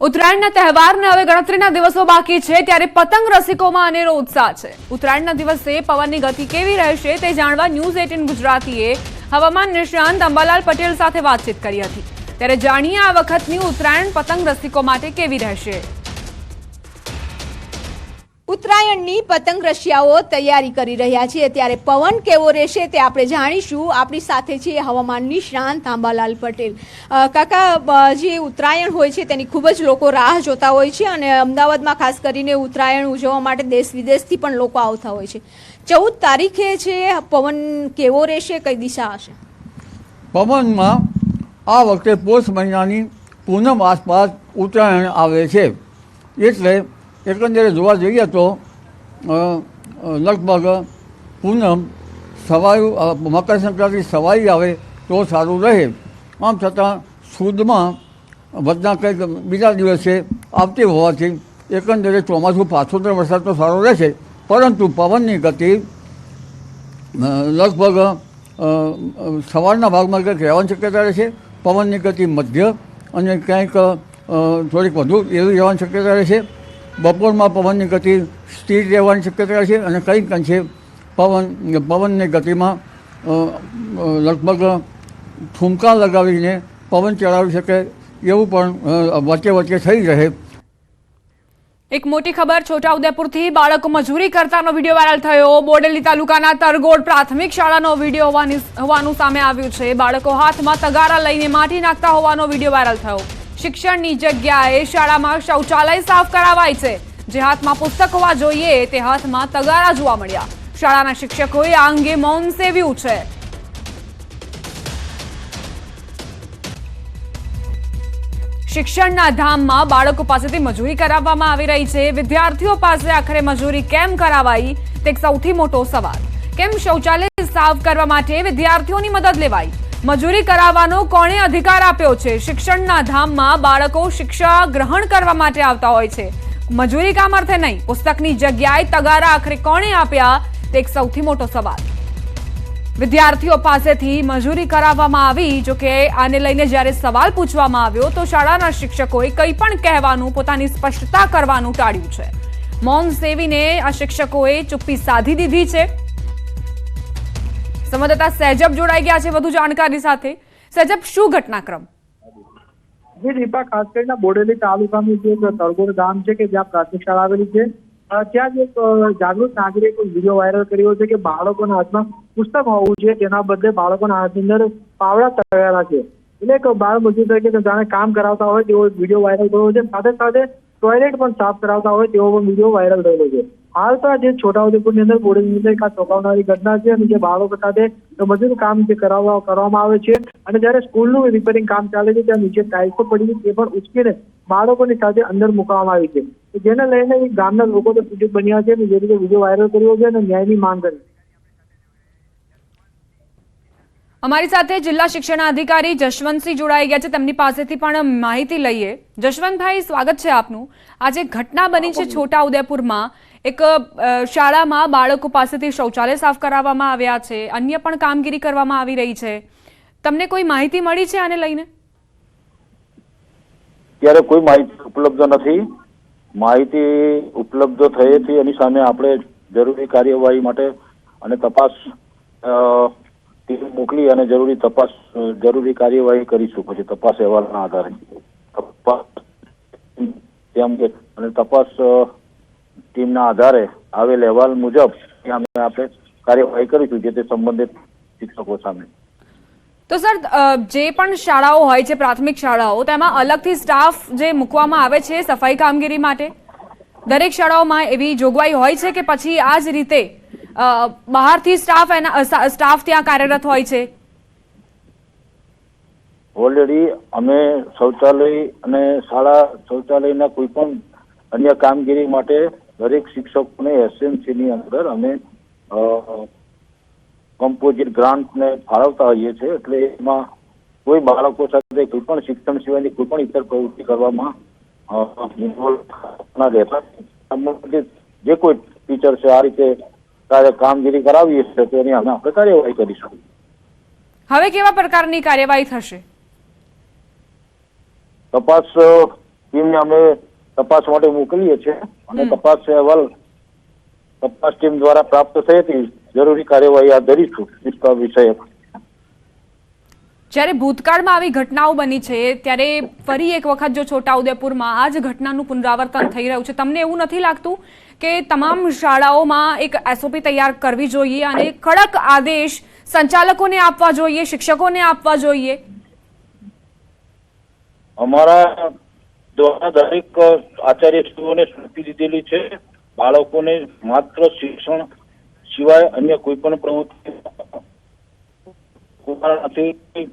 ઉત્તરાયણના તહેવારને હવે ગણતરીના દિવસો બાકી છે ત્યારે પતંગ રસિકોમાં અનેરો ઉત્સાહ છે. ઉત્તરાયણના દિવસે પવનની ગતિ કેવી રહેશે તે જાણવા ન્યૂઝ એટીન ગુજરાતીએ હવામાન નિષ્ણાંત અંબાલાલ પટેલ સાથે વાતચીત કરી હતી. ત્યારે જાણીએ આ વખતની ઉત્તરાયણ પતંગ રસિકો માટે કેવી રહેશે. ઉત્તરાયણની પતંગ રશિયાઓ તૈયારી કરી રહ્યા છે. ત્યારે પવન કેવો રહેશે તે આપણે જાણીશું. આપણી સાથે છે હવામાન નિષ્ણાંત આંબાલાલ પટેલ. કાકા જે ઉત્તરાયણ હોય છે તેની ખૂબ જ લોકો રાહ જોતા હોય છે અને અમદાવાદમાં ખાસ કરીને ઉત્તરાયણ ઉજવવા માટે દેશ વિદેશથી પણ લોકો આવતા હોય છે. ચૌદ તારીખે છે, પવન કેવો રહેશે? કઈ દિશા હશે? પવનમાં આ વખતે પોષ મહિનાની પૂનમ આસપાસ ઉત્તરાયણ આવે છે. એટલે એકંદરે જોવા જઈએ તો લગભગ પૂનમ સવાયું મકર સંક્રાંતિ સવાઈ આવે તો સારું રહે. આમ છતાં સુદમાં વધના કંઈક બીજા દિવસે આવતી હોવાથી એકંદરે ચોમાસું પાછોતર વરસાદ તો સારો રહેશે. પરંતુ પવનની ગતિ લગભગ સવારના ભાગમાં કંઈક રહેવાની શક્યતા રહેશે. પવનની ગતિ મધ્ય અને ક્યાંક થોડીક વધુ એવી રહેવાની શક્યતા રહેશે. બપોરમાં પવનની ગતિ સ્થિર રહેવાની શક્યતા છે અને કંઈક અંશે પવન, પવનની ગતિમાં લગભગ ઠુમકા લગાવીને પવન ચડાવી શકે એવું પણ વચ્ચે વચ્ચે થઈ રહે. એક મોટી ખબર, છોટાઉદેપુરથી બાળકો મજૂરી કરતાનો વીડિયો વાયરલ થયો. બોડેલી તાલુકાના તરગોડ પ્રાથમિક શાળાનો વીડિયો હોવાની, હોવાનું સામે આવ્યું છે. બાળકો હાથમાં તગારા લઈને માટી નાખતા હોવાનો વીડિયો વાયરલ થયો. શિક્ષણની જગ્યાએ શાળામાં શૌચાલય સાફ કરાવાય છે. જે હાથમાં પુસ્તક હોવા જોઈએ, તે હાથમાં તગારા જોવા મળ્યા. શાળાના શિક્ષકોએ આ અંગે મૌન સેવ્યું છે. શિક્ષણના ધામમાં બાળકો પાસેથી મજૂરી કરાવવામાં આવી રહી છે. વિદ્યાર્થીઓ પાસે આખરે મજૂરી કેમ કરાવાઈ? તે સૌથી મોટો સવાલ. કેમ શૌચાલય સાફ કરવા માટે વિદ્યાર્થીઓની મદદ લેવાઈ? મજૂરી કરાવવાનો કોણે અધિકાર આપ્યો છે? શિક્ષણના ધામમાં બાળકો શિક્ષા ગ્રહણ કરવા માટે આવતા હોય છે. મજૂરી કામ અર્થે નહીં, પુસ્તકની જગ્યાએ તગારા આખરે કોણે આપ્યા? તે એક સૌથી મોટો સવાલ. વિદ્યાર્થીઓ પાસેથી મજૂરી કરાવવામાં આવી, જો કે આને લઈને જ્યારે સવાલ પૂછવામાં આવ્યો, તો શાળાના શિક્ષકોએ કંઈ પણ કહેવાનું, પોતાની સ્પષ્ટતા કરવાનું ટાળ્યું છે. મૌન સેવીને આ શિક્ષકોએ ચુપ્પી સાધી દીધી છે. સંવાદદાતા સહેજબ જોડાઈ ગયા છે વધુ જાણકારી સાથે. સહેજબ શું ઘટનાક્રમ? જે, દીપા, ખાસ કરીને બોડેલી તાલુકાનું જે તળગોડ ગામ છે કે જ્યાં પ્રાથમિક શાળા આવેલી છે ત્યાં જ એક જાગૃત નાગરિકે વીડિયો વાયરલ કર્યો છે કે બાળકોના હાથમાં પુસ્તક હોવું જોઈએ, તેના બદલે બાળકોના હાથની અંદર પાવડા તળેલા છે. એટલે એક બાળ મજૂર તરીકે જાણે કામ કરાવતા હોય તેવો વીડિયો વાયરલ થયો છે, સાથે સાથે ટોયલેટ પણ સાફ કરાવતા હોય તેવો પણ વીડિયો વાયરલ થયેલો છે. હાલ તો આ જે છોટાઉદેપુરની અંદર બોડેલી અંદર એક આ ચોંકાવનારી ઘટના છે અને જે બાળકો સાથે મજૂર કામ જે કરાવવા કરવામાં આવે છે. અને જ્યારે સ્કૂલનું રિપેરિંગ કામ ચાલે છે ત્યાં નીચે ટાઇલ્સો પડી છે તે પણ ઉચકીને બાળકોની સાથે અંદર મૂકવામાં આવી છે. જેને લઈને ગામના લોકો તો સૂચિત બન્યા છે અને જે રીતે વીડિયો વાયરલ કર્યો છે અને ન્યાયની માંગ કરી અમારી સાથે જિલ્લા શિક્ષણાધિકારી જશવંતસિંહ જોડાઈ ગયા છે. તેમની પાસેથી પણ માહિતી લઈએ. જશવંતભાઈ સ્વાગત છે આપનું. આજે ઘટના બની છે છોટા ઉદેપુરમાં એક શાળામાં બાળકો પાસેથી શૌચાલય સાફ કરાવવામાં આવ્યા છે, અન્ય પણ કામગીરી કરવામાં આવી રહી છે. તમને કોઈ માહિતી મળી છે આને લઈને? ત્યારે કોઈ માહિતી ઉપલબ્ધ નથી. માહિતી ઉપલબ્ધ હતી એની સામે આપણે જરૂરી કાર્યવાહી માટે અને તપાસ ટીમ મોકલી અને જરૂરી તપાસ, જરૂરી કાર્યવાહી કરીશું. પછી તપાસ અહેવાલના આધારે. તપાસ અને તપાસ ટીમના આધારે આવેલ અહેવાલ મુજબ અમે આપણે કાર્યવાહી કરીશું જે તે સંબંધિત શિક્ષકો સામે. તો સર જે પણ શાળાઓ હોય છે પ્રાથમિક શાળાઓ તેમાં અલગથી સ્ટાફ જે મૂકવામાં આવે છે સફાઈ કામગીરી માટે? દરેક શાળાઓમાં એવી જોગવાઈ હોય છે કે પછી આ જ રીતે બહારથી સ્ટાફ એના સ્ટાફ ત્યાં કાર્યરત હોય છે? ઓલરેડી અમે શૌચાલય અને શાળા શૌચાલયના કોઈ પણ અન્ય કામગીરી માટે દરેક શિક્ષકોને એસએમસીની અંદર અમે કમ્પોઝિટ ગ્રાન્ટ ને ફાળવતા હોઈએ છીએ. એટલે એમાં કોઈ બાળકો સાથે કોઈ પણ શિક્ષણ સિવાયની કોઈ પણ ઇતર પ્રવૃત્તિ કરવામાં ઇન્વોલ્વ રહેતા. જે કોઈ ટીચર છે આ રીતે કામગીરી કરાવીએ છીએ તો એની અમે આપણે કાર્યવાહી કરીશું હવે કેવા પ્રકારની કાર્યવાહી થશે? તપાસ ટીમને અમે તપાસ માટે મોકલીએ છીએ. અને તપાસ અહેવાલ તપાસ ટીમ દ્વારા પ્રાપ્ત થયેથી જરૂરી કાર્યવાહી હાથ ધરીશું વિસ્તાર વિષયક. જ્યારે ભૂતકાળમાં આવી ઘટનાઓ બની છે ત્યારે ફરી એક વખત જો છોટાઉદેપુરમાં આ જ ઘટનાનું પુનરાવર્તન થઈ રહ્યું છે તમને એવું નથી લાગતું કે તમામ શાળાઓમાં એક એસઓપી તૈયાર કરવી જોઈએ અને કડક આદેશ સંચાલકોને આપવા જોઈએ શિક્ષકોને આપવા જોઈએ? અમારા દ્વારા દરેક આચાર્યશ્રીઓને સોંપી દીધેલી છે. બાળકોને માત્ર શિક્ષણ સિવાય અન્ય કોઈ પણ પ્રવૃત્તિ નથી.